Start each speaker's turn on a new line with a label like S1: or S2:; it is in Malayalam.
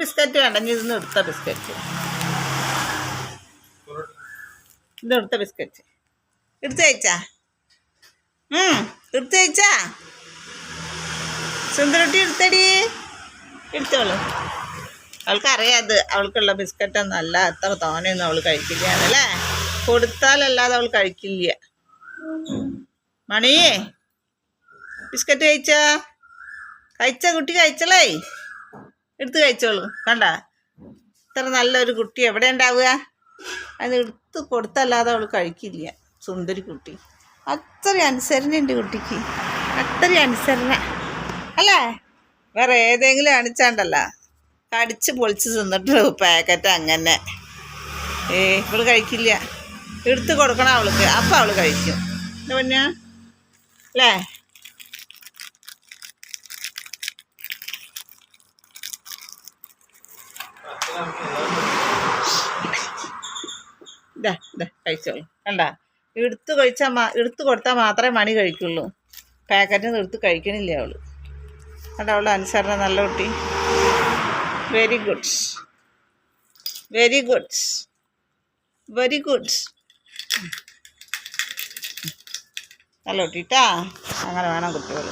S1: ബിസ്ക്കറ്റ് വേണ്ട ഇനി ഇതൊന്നും എടുത്ത ബിസ്ക്കറ്റ്. ഇതെടുത്ത ബിസ്ക്കറ്റ്. എടുത്തു കഴിച്ചാ എടുത്ത് കഴിച്ചാ സുന്ദരട്ടി എടുത്തടി. എടുത്തോളൂ. അവൾക്കറിയാം അത് അവൾക്കുള്ള ബിസ്ക്കറ്റൊന്നും അല്ല അത്ര തോനെയൊന്നും അവൾ കഴിക്കില്ല അതല്ലേ കൊടുത്താലല്ലാതെ അവൾ കഴിക്കില്ല. മണിയേ ബിസ്ക്കറ്റ് കഴിച്ച? കഴിച്ച കുട്ടി കഴിച്ചല്ലേ എടുത്ത് കഴിച്ചോളൂ. കണ്ട? ഇത്ര നല്ലൊരു കുട്ടി എവിടെ ഉണ്ടാവുക? അത് എടുത്ത് കൊടുത്തല്ലാതെ അവൾ കഴിക്കില്ല. സുന്ദരി കുട്ടി. അത്ര അനുസരണ ഉണ്ട് കുട്ടിക്ക്. അത്ര അനുസരണ. അല്ലേ? വേറെ ഏതെങ്കിലും അണിച്ചാണ്ടല്ല. കടിച്ച് പൊളിച്ച് തിന്നിട്ട് പാക്കറ്റ് അങ്ങനെ. ഏ ഇവൾ കഴിക്കില്ല. എടുത്ത് കൊടുക്കണം അവൾക്ക്. അപ്പം അവൾ കഴിക്കും. എന്താ പറഞ്ഞ അല്ലേ? കഴിച്ചോളൂ കണ്ട? എടുത്ത് കഴിച്ചാൽ മാ എടുത്ത് കൊടുത്താൽ മാത്രമേ മണി കഴിക്കുള്ളൂ. പാക്കറ്റിൽ നിന്ന് എടുത്ത് കഴിക്കണില്ല അവൾ കണ്ട അവളുടെ അനുസരണ നല്ല കുട്ടി. Very good very good very good നല്ല കുട്ടിട്ടാ അങ്ങനെ വേണം കുട്ടികൾ